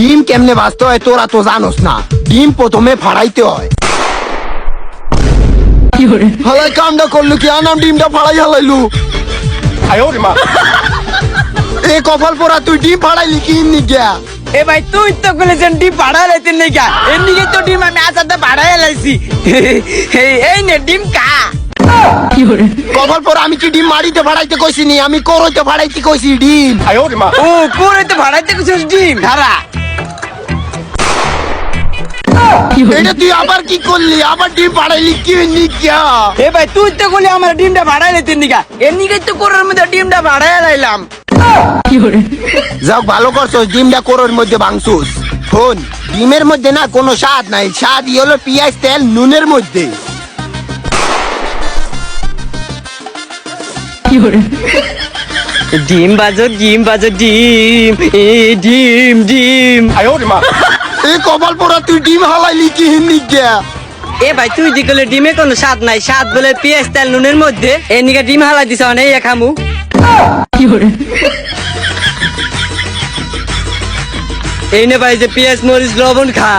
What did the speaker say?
ডিম কেমনে বাঁচতে হয় তোরা তো জানোস না। ডিম প্রথমে ফাড়াইতে হয়। হালাই কামটা করলু কি? আনাম ডিমটা ফাড়াই হালাইলু। এ কপাল পরা তুই ডিম ফাড়াইলি কি নিগা এ ভাই তুই তো ডিম ভাড়া লাইতেন নাই এর নিকে তো ডিম আমি আসাতে ভাড়াই লাইছি এই এই নে ডিম কা কপাল পরা আমি কি ডিম মারিতে ফাড়াইতে কইছি নি? আমি করইতে ফাড়াইতে কইছি ডিম। ও করে তো ভাড়াইতে কিছু ডিম? ধারা এটা তুই আবার কি করলি? আবার ডিম ফাড়াইলি কি এ ভাই তুই তো বলে আমার ডিমটা নিকা এর নিকে। তো করার মধ্যে ডিমটা লাইলাম। যাক ভালো করছস ডিমটা কোরোর মধ্যে ভাঙছুস। শোন ডিমের মধ্যে না কোনো স্বাদ নাই। স্বাদ ই হলো পেঁয়াজ তেল নুনের মধ্যে। ডিম বাজো ডিম বাজো ডিম। ডিম ডিম। এই কপাল পোড়া তুই ডিম হালাইলি কি নিগা এ ভাই তুই যে কলে ডিমে কোনো স্বাদ নাই স্বাদ বলে পেঁয়াজ তেল নুনের মধ্যে এ নিকে ডিম হালাই দিছ অনেক খামু। এই নে ভাই যে পেঁয়াজ মরিচ লবণ খা।